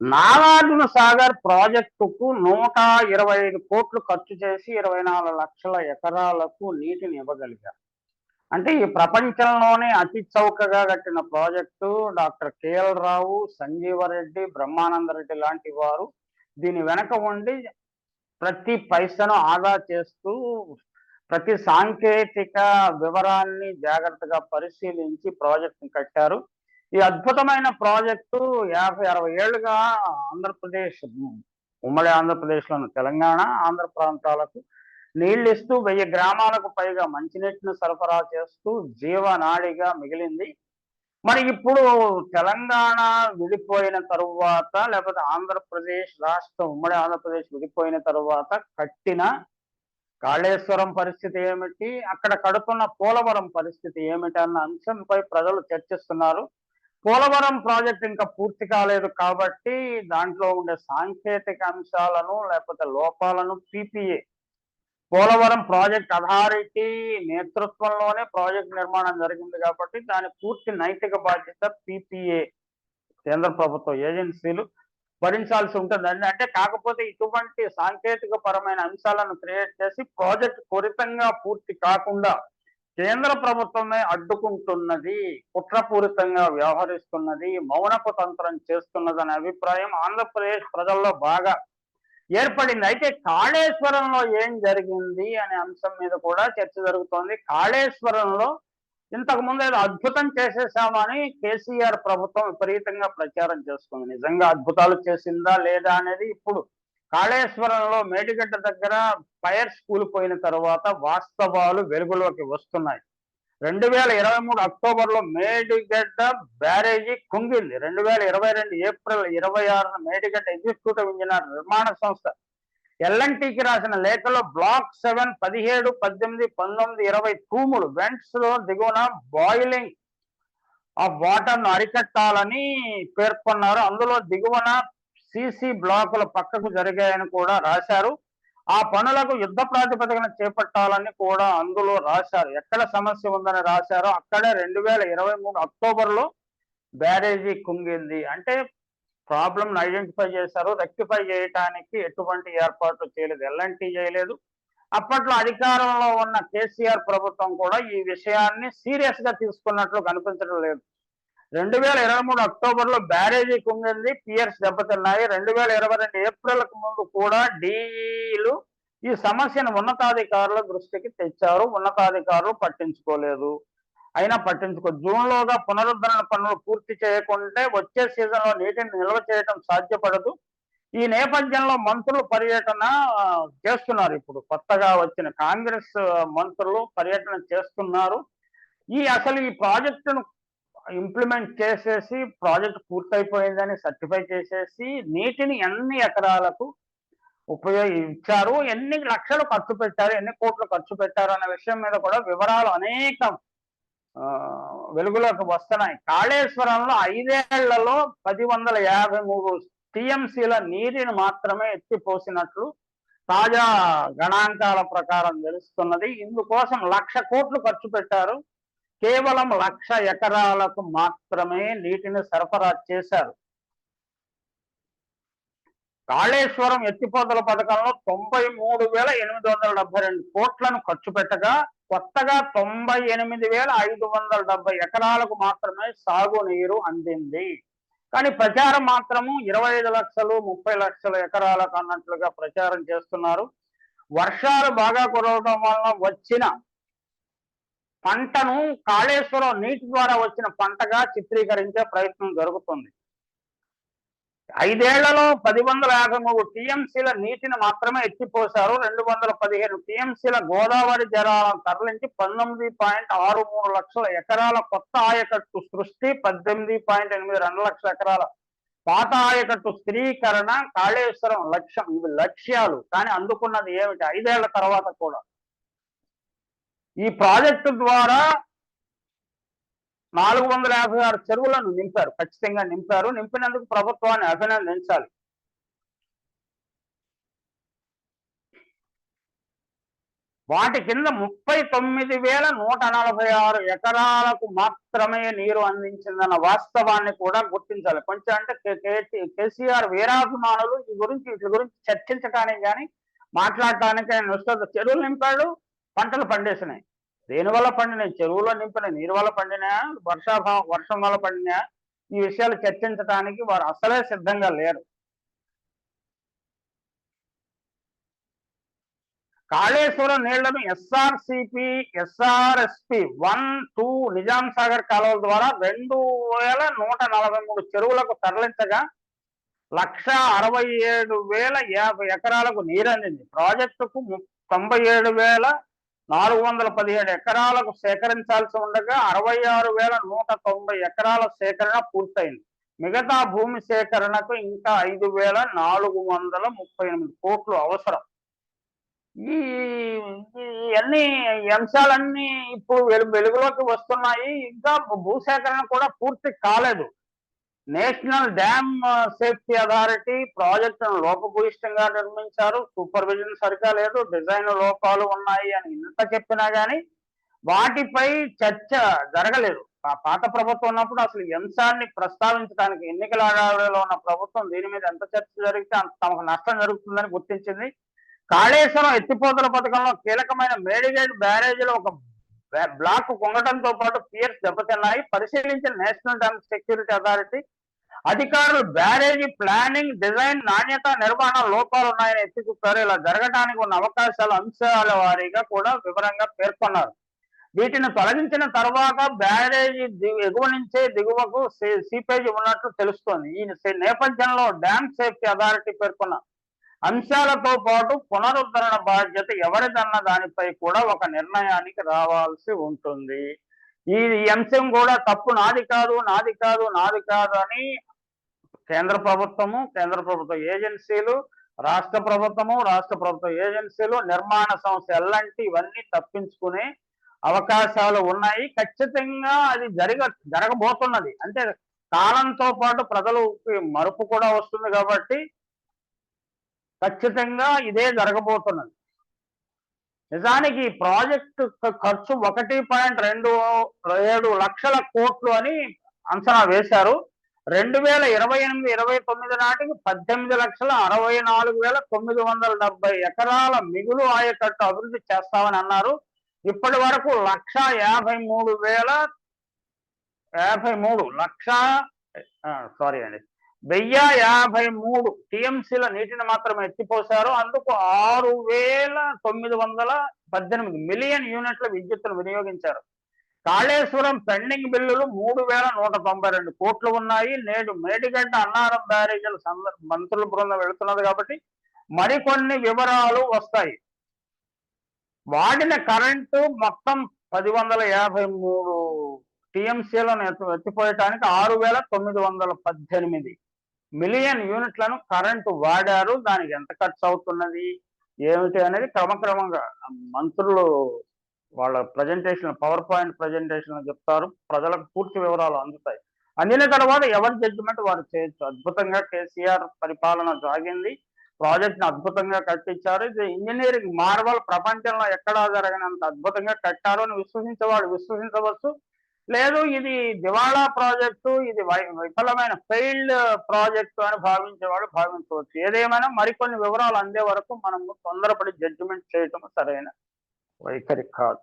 నాగార్జున సాగర్ ప్రాజెక్టుకు నూట ఇరవై ఐదు కోట్లు ఖర్చు చేసి ఇరవై నాలుగు లక్షల ఎకరాలకు నీటిని ఇవ్వగలిగారు. అంటే ఈ ప్రపంచంలోనే అతి చౌకగా కట్టిన project doctor KL Rao Sanjeeva Reddy Brahmananda Reddy లాంటి వారు దీని వెనక ఉండి ప్రతి పైసను ఆదా చేస్తూ ప్రతి సాంకేతిక వివరాన్ని జాగ్రత్తగా పరిశీలించి ప్రాజెక్టును కట్టారు. ఈ అద్భుతమైన ప్రాజెక్టు యాభై అరవై ఏళ్ళుగా ఆంధ్రప్రదేశ్ ఉమ్మడి ఆంధ్రప్రదేశ్లోని తెలంగాణ ఆంధ్ర ప్రాంతాలకు నీళ్ళు ఇస్తూ వెయ్యి గ్రామాలకు పైగా మంచినీటిని సరఫరా చేస్తూ జీవనాడిగా మిగిలింది. మరి ఇప్పుడు తెలంగాణ విడిపోయిన తరువాత లేకపోతే ఆంధ్రప్రదేశ్ రాష్ట్రం ఉమ్మడి ఆంధ్రప్రదేశ్ విడిపోయిన తరువాత కట్టిన కాళేశ్వరం పరిస్థితి ఏమిటి? అక్కడ కడుతున్న పోలవరం పరిస్థితి ఏమిటి? అన్న అంశంపై ప్రజలు చర్చిస్తున్నారు. పోలవరం ప్రాజెక్ట్ ఇంకా పూర్తి కాలేదు కాబట్టి దాంట్లో ఉండే సాంకేతిక అంశాలను లేకపోతే లోపాలను పీపీఏ పోలవరం ప్రాజెక్ట్ అథారిటీ నేతృత్వంలోనే ప్రాజెక్ట్ నిర్మాణం జరిగింది కాబట్టి దాని పూర్తి నైతిక బాధ్యత పీపీఏ కేంద్ర ప్రభుత్వ ఏజెన్సీలు భరించాల్సి ఉంటుంది. అంటే కాకపోతే ఇటువంటి సాంకేతిక పరమైన అంశాలను క్రియేట్ చేసి ప్రాజెక్ట్ త్వరితంగా పూర్తి కాకుండా కేంద్ర ప్రభుత్వమే అడ్డుకుంటున్నది కుట్రపూరితంగా వ్యవహరిస్తున్నది మౌనపు తంత్రం చేస్తున్నదనే అభిప్రాయం ఆంధ్రప్రదేశ్ ప్రజల్లో బాగా ఏర్పడింది. అయితే కాళేశ్వరంలో ఏం జరిగింది అనే అంశం మీద కూడా చర్చ జరుగుతోంది. కాళేశ్వరంలో ఇంతకు ముందు ఏదో అద్భుతం చేసేసామని కేసీఆర్ ప్రభుత్వం విపరీతంగా ప్రచారం చేసుకుంది. నిజంగా అద్భుతాలు చేసిందా లేదా అనేది ఇప్పుడు కాళేశ్వరంలో మేడిగడ్డ దగ్గర ఫైర్ కూలిపోయిన తర్వాత వాస్తవాలు వెలుగులోకి వస్తున్నాయి. రెండు వేల ఇరవై మూడు అక్టోబర్లో మేడిగడ్డ బ్యారేజీ కుంగింది రెండు వేల ఇరవై రెండు ఏప్రిల్ ఇరవై ఆరున మేడిగడ్డ ఎగ్జిక్యూటివ్ ఇంజనీర్ నిర్మాణ సంస్థ. ఎల్ఎన్టీకి రాసిన లేఖలో బ్లాక్ సెవెన్ పదిహేడు పద్దెనిమిది పంతొమ్మిది ఇరవై తూములు వెంట్స్లో దిగువన బాయిలింగ్ ఆ వాటర్ను అరికట్టాలని పేర్కొన్నారు. అందులో దిగువన సిసి బ్లాకుల పక్కకు జరిగాయని కూడా రాశారు. ఆ పనులకు యుద్ధ ప్రాతిపదికన చేపట్టాలని కూడా అందులో రాశారు. ఎక్కడ సమస్య ఉందని రాశారో అక్కడే రెండు వేల ఇరవై మూడు అక్టోబర్లో బ్యారేజీ కుంగింది. అంటే ప్రాబ్లం ఐడెంటిఫై చేశారు. రెక్టిఫై చేయటానికి ఎటువంటి ఏర్పాట్లు చేయలేదు. ఎల్ఎన్టీ చేయలేదు. అప్పట్లో అధికారంలో ఉన్న కేసీఆర్ ప్రభుత్వం కూడా ఈ విషయాన్ని సీరియస్గా తీసుకున్నట్లు కనిపించడం లేదు. రెండు వేల ఇరవై మూడు అక్టోబర్లో బ్యారేజీ కుంగింది పియర్స్ దెబ్బతిన్నాయి. రెండు వేల ఇరవై రెండు ఏప్రిల్కు ముందు కూడా డీఈలు ఈ సమస్యను ఉన్నతాధికారుల దృష్టికి తెచ్చారు. ఉన్నతాధికారులు పట్టించుకోలేదు. అయినా పట్టించుకో జూన్ లోగా పునరుద్ధరణ పనులు పూర్తి చేయకుంటే వచ్చే సీజన్లో నీటిని నిల్వ చేయడం సాధ్యపడదు. ఈ నేపథ్యంలో మంత్రులు పర్యటన చేస్తున్నారు ఇప్పుడు. కొత్తగా వచ్చిన కాంగ్రెస్ మంత్రులు పర్యటన చేస్తున్నారు. ఈ అసలు ఈ ప్రాజెక్టును ఇంప్లిమెంట్ చేసేసి ప్రాజెక్ట్ పూర్తయిపోయిందని సర్టిఫై చేసేసి నీటిని ఎన్ని ఎకరాలకు ఉపయోగించారు ఎన్ని లక్షలు ఖర్చు పెట్టారు ఎన్ని కోట్లు ఖర్చు పెట్టారు అనే విషయం మీద కూడా వివరాలు అనేకం వెలుగులోకి వస్తున్నాయి. కాళేశ్వరంలో ఐదేళ్ళలో పది వందల యాభై మూడు టీఎంసీల నీటిని మాత్రమే ఎత్తిపోసినట్లు తాజా గణాంకాల ప్రకారం తెలుస్తున్నది. ఇందుకోసం లక్ష కోట్లు ఖర్చు పెట్టారు. కేవలం లక్ష ఎకరాలకు మాత్రమే నీటిని సరఫరా చేశారు. కాళేశ్వరం ఎత్తిపోతల పథకంలో తొంభై మూడు వేల ఎనిమిది వందల డెబ్బై రెండు కోట్లను ఖర్చు పెట్టగా కొత్తగా తొంభై ఎనిమిది వేల ఐదు వందల డెబ్బై ఎకరాలకు మాత్రమే సాగునీరు అందింది. కానీ ప్రచారం మాత్రము ఇరవై ఐదు లక్షలు ముప్పై లక్షల ఎకరాలకు అన్నట్లుగా ప్రచారం చేస్తున్నారు. వర్షాలు బాగా కురవడం వలన వచ్చిన పంటను కాళేశ్వరం నీటి ద్వారా వచ్చిన పంటగా చిత్రీకరించే ప్రయత్నం జరుగుతుంది. ఐదేళ్ళలో పది వందల యాభై మూడు టీఎంసీల నీటిని మాత్రమే ఎత్తిపోశారు. రెండు వందల పదిహేను టీఎంసీల గోదావరి జలాలను తరలించి పంతొమ్మిది పాయింట్ ఆరు మూడు లక్షల ఎకరాల కొత్త ఆయకట్టు సృష్టి పద్దెనిమిది పాయింట్ ఎనిమిది రెండు లక్షల ఎకరాల పాత ఆయకట్టు స్థిరీకరణ కాళేశ్వరం లక్ష్యం. ఇవి లక్ష్యాలు. కానీ అందుకున్నది ఏమిటి? ఐదేళ్ళ తర్వాత కూడా. ఈ ప్రాజెక్టు ద్వారా నాలుగు వందల యాభై ఆరు చెరువులను నింపారు. ఖచ్చితంగా నింపారు. నింపినందుకు ప్రభుత్వాన్ని అభినందించాలి. వాటి కింద ముప్పై తొమ్మిది వేల నూట నలభై ఆరు ఎకరాలకు మాత్రమే నీరు అందించిందన్న వాస్తవాన్ని కూడా గుర్తించాలి. కొంచెం అంటే కే- కేసీఆర్ వీరాభిమానులు ఈ గురించి వీటి గురించి చర్చించడానికి కానీ మాట్లాడటానికి ఆయన వస్తుంది చెరువులు నింపాడు. పంటలు పండేసినాయి. దేనివల్ల పండినాయి? చెరువులో నింపిన నీరు వల్ల పండినా వర్షాభావం వర్షం వల్ల పండినా ఈ విషయాలు చర్చించడానికి వారు అసలే సిద్ధంగా లేరు. కాళేశ్వరం నీళ్ళను SRCP SRSP one two Nizam Sagar కాలువల ద్వారా రెండు వేల నూట నలభై మూడు చెరువులకు తరలించగా లక్ష అరవై ఏడు వేల యాభై ఎకరాలకు నీరందింది. ప్రాజెక్టుకు తొంభై ఏడు వేల నాలుగు వందల పదిహేడు ఎకరాలకు సేకరించాల్సి ఉండగా అరవై ఆరు వేల నూట తొంభై ఎకరాల సేకరణ పూర్తయింది. మిగతా భూమి సేకరణకు ఇంకా ఐదు వేల నాలుగు వందల ముప్పై ఎనిమిది కోట్లు అవసరం. ఈ అన్నీ అన్ని అంశాలన్నీ ఇప్పుడు వెలు- వెలుగులోకి వస్తున్నాయి. ఇంకా భూసేకరణ కూడా పూర్తి కాలేదు. నేషనల్ డ్యామ్ సేఫ్టీ అథారిటీ ప్రాజెక్టును లోపభూయిష్టంగా నిర్మించారు. సూపర్విజన్ సరిగా లేదు. డిజైన్ లోపాలు ఉన్నాయి అని ఇంత చెప్పినా కానీ వాటిపై చర్చ జరగలేదు. ఆ పాత ప్రభుత్వం ఉన్నప్పుడు అసలు అంశాన్ని ప్రస్తావించడానికి ఎన్నికల హడావిడిలో ఉన్న ప్రభుత్వం దీని మీద ఎంత చర్చ జరిగితే అంత తమకు నష్టం జరుగుతుందని గుర్తించింది. కాళేశ్వరం ఎత్తిపోతల పథకంలో కీలకమైన మేడిగేట్ బ్యారేజీలో ఒక బ్లాక్ కొనడంతో పాటు పియర్స్ దెబ్బతిన్నాయి. పరిశీలించిన నేషనల్ డ్యామ్ సెక్యూరిటీ అథారిటీ అధికారులు బ్యారేజీ ప్లానింగ్ డిజైన్ నాణ్యత నిర్వహణ లోపాలు ఉన్నాయని ఎత్తి చూపారు ఇలా జరగడానికి ఉన్న అవకాశాలు అంశాల వారీగా కూడా వివరంగా పేర్కొన్నారు. వీటిని తొలగించిన తర్వాత బ్యారేజీ ఎగువ నుంచే దిగువకు సీ- ఉన్నట్లు తెలుస్తోంది. ఈ నేపథ్యంలో డ్యామ్ సేఫ్టీ అథారిటీ పేర్కొన్న అంశాలతో పాటు పునరుద్ధరణ బాధ్యత ఎవరిదన్న దానిపై కూడా ఒక నిర్ణయానికి రావాల్సి ఉంటుంది. ఈ అంశం కూడా తప్పు నాది కాదు నాది కాదు నాది కాదు అని కేంద్ర ప్రభుత్వము కేంద్ర ప్రభుత్వ ఏజెన్సీలు రాష్ట్ర ప్రభుత్వము రాష్ట్ర ప్రభుత్వ ఏజెన్సీలు నిర్మాణ సంస్థ ఎల్లంటి ఇవన్నీ తప్పించుకునే అవకాశాలు ఉన్నాయి. ఖచ్చితంగా అది జరగ జరగబోతున్నది. అంటే కాలంతో పాటు ప్రజలు మరుపు కూడా వస్తుంది కాబట్టి ఖచ్చితంగా ఇదే జరగబోతున్నది. నిజానికి ఈ ప్రాజెక్టు ఖర్చు ఒకటి పాయింట్ రెండు ఏడు లక్షల కోట్లు అని అంచనా వేశారు. రెండు వేల ఇరవై ఎనిమిది ఇరవై తొమ్మిది నాటికి పద్దెనిమిది లక్షల అరవై నాలుగు వేల తొమ్మిది వందల డెబ్బై ఎకరాల మిగులు ఆయకట్టు అభివృద్ధి చేస్తామని అన్నారు. ఇప్పటి వరకు లక్ష యాభై మూడు వేల యాభై మూడు లక్ష సారీ అండి. వెయ్యి యాభై మూడు టీఎంసీల నీటిని మాత్రమే ఎత్తిపోశారు. అందుకు ఆరు వేల తొమ్మిది వందల పద్దెనిమిది మిలియన్ యూనిట్ల విద్యుత్తును వినియోగించారు. కాళేశ్వరం పెండింగ్ బిల్లులు మూడు వేల నూట తొంభై రెండు కోట్లు ఉన్నాయి. నేడు మేడిగడ్డ అన్నారం బ్యారేజీల మంత్రుల బృందం వెళుతున్నది కాబట్టి మరికొన్ని వివరాలు వస్తాయి. వాడిన కరెంటు మొత్తం పది వందల యాభై మూడు టీఎంసీలను ఎత్తిపోయటానికి ఆరు వేల తొమ్మిది వందల పద్దెనిమిది మిలియన్ యూనిట్లను కరెంటు వాడారు. దానికి ఎంత ఖర్చు అవుతున్నది? ఏమిటి అనేది క్రమక్రమంగా మంత్రులు వాళ్ళ ప్రజెంటేషన్ పవర్ పాయింట్ ప్రజెంటేషన్ చెప్తారు. ప్రజలకు పూర్తి వివరాలు అందుతాయి. అందిన తర్వాత ఎవరి జడ్జిమెంట్ వారు చేయొచ్చు. అద్భుతంగా కేసీఆర్ పరిపాలన సాగింది. ప్రాజెక్ట్ని అద్భుతంగా కట్టించారు. ఇది ఇంజనీరింగ్ మార్వల్ ప్రపంచంలో ఎక్కడా జరగనంత అద్భుతంగా కట్టారు అని విశ్వసించేవాడు విశ్వసించవచ్చు. లేదు ఇది దివాళా ప్రాజెక్టు ఇది వై- విఫలమైన ఫెయిల్డ్ ప్రాజెక్టు అని భావించేవాడు భావించవచ్చు. ఏదేమైనా మరికొన్ని వివరాలు అందే వరకు మనం తొందరపడి జడ్జిమెంట్ చేయటం సరైన వైఖరి కాదు.